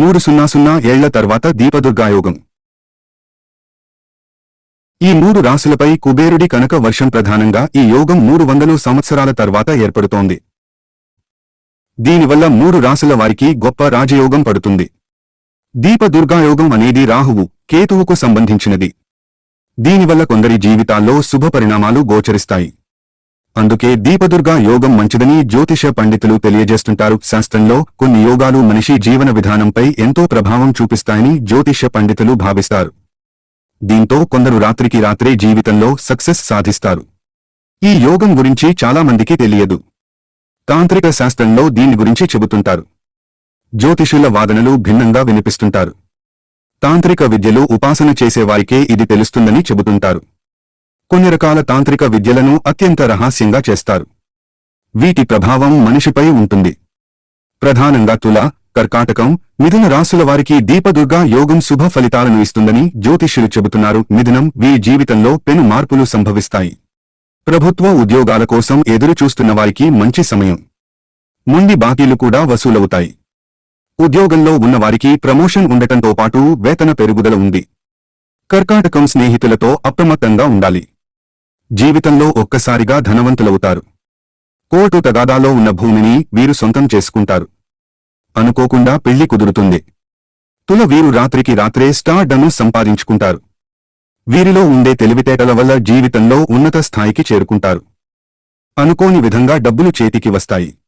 మూడు సున్నా సున్నా ఏళ్ళ తర్వాత దీపదుర్గాయోగం. ఈ మూడు రాసులపై కుబేరుడి కనక వర్షం ప్రధానంగా ఈ యోగం మూడు వందలు సంవత్సరాల తర్వాత ఏర్పడుతోంది. దీనివల్ల మూడు రాసుల వారికి గొప్ప రాజయోగం పడుతుంది. దీపదుర్గాయోగం అనేది రాహువు కేతువుకు సంబంధించినది. దీనివల్ల కొందరి జీవితాల్లో శుభ పరిణామాలు గోచరిస్తాయి. అందుకే దీపదుర్గా యోగం మంచిదని జ్యోతిష పండితులు తెలియజేస్తుంటారు. శాస్త్రంలో కొన్ని యోగాలు మనిషి జీవన విధానంపై ఎంతో ప్రభావం చూపిస్తాయని జ్యోతిష పండితులు భావిస్తారు. దీంతో కొందరు రాత్రికి రాత్రే జీవితంలో సక్సెస్ సాధిస్తారు. ఈ యోగం గురించి చాలామందికి తెలియదు. తాంత్రిక శాస్త్రంలో దీని గురించి చెబుతుంటారు. జ్యోతిషుల వాదనలు భిన్నంగా వినిపిస్తుంటారు. తాంత్రిక విద్యలు ఉపాసన చేసేవారికే ఇది తెలుస్తుందని చెబుతుంటారు. కొన్ని రకాల తాంత్రిక విద్యలను అత్యంత రహస్యంగా చేస్తారు. వీటి ప్రభావం మనిషిపై ఉంటుంది. ప్రధానంగా తుల కర్కాటకం మిథున రాసుల వారికి దీపదుర్గా యోగం శుభ ఫలితాలను ఇస్తుందని జ్యోతిష్యులు చెబుతున్నారు. మిథునం వీరి జీవితంలో పెను మార్పులు సంభవిస్తాయి. ప్రభుత్వ ఉద్యోగాల కోసం ఎదురు చూస్తున్న వారికి మంచి సమయం. ముండి బాకీలు కూడా వసూలవుతాయి. ఉద్యోగంలో ఉన్నవారికి ప్రమోషన్ ఉండటంతో పాటు వేతన పెరుగుదల ఉంది. కర్కాటకం స్నేహితులతో అప్రమత్తంగా ఉండాలి. జీవితంలో ఒక్కసారిగా ధనవంతులవుతారు. కోర్టు తగాదాలో ఉన్న భూమిని వీరు సొంతం చేసుకుంటారు. అనుకోకుండా పెళ్ళి కుదురుతుంది. తుల వీరు రాత్రికి రాత్రే స్టార్డను సంపాదించుకుంటారు. వీరిలో ఉండే తెలివితేటల వల్ల జీవితంలో ఉన్నత స్థాయికి చేరుకుంటారు. అనుకోని విధంగా డబ్బులు చేతికి వస్తాయి.